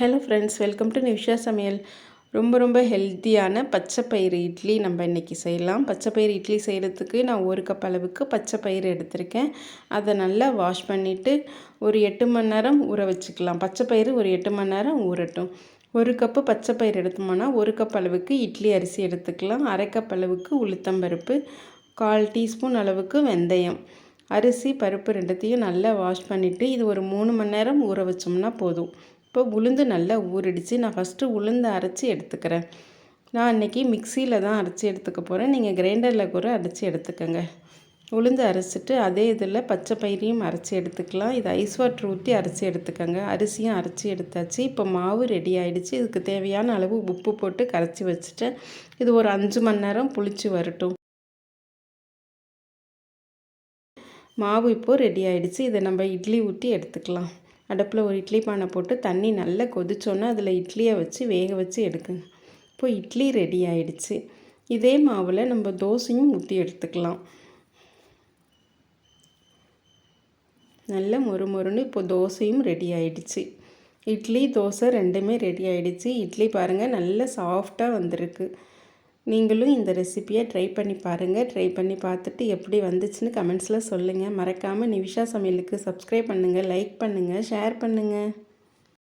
Hello friends welcome to Nivisha சமையல் ரொம்ப ரொம்ப ஹெல்த்தியான பச்சை பயிறு இட்லி நம்ம இன்றைக்கி செய்யலாம். பச்சை பயிறு இட்லி செய்கிறதுக்கு நான் ஒரு கப் அளவுக்கு பச்சை பயிறு எடுத்திருக்கேன். அதை நல்லா வாஷ் பண்ணிவிட்டு ஒரு எட்டு மணி நேரம் ஊற வச்சுக்கலாம். பச்சைப்பயிறு ஒரு எட்டு மணி நேரம் ஊறட்டும். ஒரு கப்பு பச்சை பயிறு எடுத்தோம்னா ஒரு கப் அளவுக்கு இட்லி அரிசி எடுத்துக்கலாம். அரை கப் அளவுக்கு உளுத்தம்பருப்பு கால் டீஸ்பூன் அளவுக்கு வெந்தயம். அரிசி பருப்பு ரெண்டுத்தையும் நல்லா வாஷ் பண்ணிவிட்டு இது ஒரு மூணு மணி நேரம் ஊற வச்சோம்னா போதும். இப்போ உளுந்து நல்லா ஊறிடுச்சு. நான் ஃபஸ்ட்டு உளுந்து அரைச்சி எடுத்துக்கிறேன். நான் இன்றைக்கி மிக்சியில் தான் அரைச்சி எடுத்துக்க போகிறேன் நீங்கள் கிரைண்டரில் கூட அரைச்சி எடுத்துக்கோங்க. உளுந்து அரைச்சிட்டு அதே இதில் பச்சை பயிரையும் அரைச்சி எடுத்துக்கலாம். இது ஐஸ் வாட்டர் ஊற்றி அரைச்சி எடுத்துக்கோங்க. அரிசியும் அரைச்சி எடுத்தாச்சு. இப்போ மாவு ரெடி ஆகிடுச்சு இதுக்கு தேவையான அளவு உப்பு போட்டு கரைச்சி வச்சுட்டேன். இது ஒரு அஞ்சு மணி நேரம் புளிச்சு வரட்டும். மாவு இப்போது ரெடி ஆகிடுச்சு இதை நம்ம இட்லி ஊற்றி எடுத்துக்கலாம். அடுப்பில் ஒரு இட்லி பானை போட்டு தண்ணி நல்லா கொதிச்சோன்னே அதில் இட்லியை வச்சு வேக வச்சு எடுக்குங்க. இப்போ இட்லி ரெடி ஆயிடுச்சு. இதே மாவில் நம்ம தோசையும் ஊற்றி எடுத்துக்கலாம். நல்ல மொறு மொறுன்னு இப்போ தோசையும் ரெடி ஆயிடுச்சு. இட்லி தோசை ரெண்டுமே ரெடி ஆயிடுச்சு. இட்லி பாருங்கள் நல்ல சாஃப்டாக வந்திருக்கு. நீங்களும் இந்த ரெசிப்பியை ட்ரை பண்ணி பாருங்கள் ட்ரை பண்ணி பார்த்துட்டு எப்படி வந்துச்சுன்னு கமெண்ட்ஸில் சொல்லுங்கள் மறக்காமல் நிவிஷா சமையலுக்கு சப்ஸ்கிரைப் பண்ணுங்கள் லைக் பண்ணுங்கள் ஷேர் பண்ணுங்கள்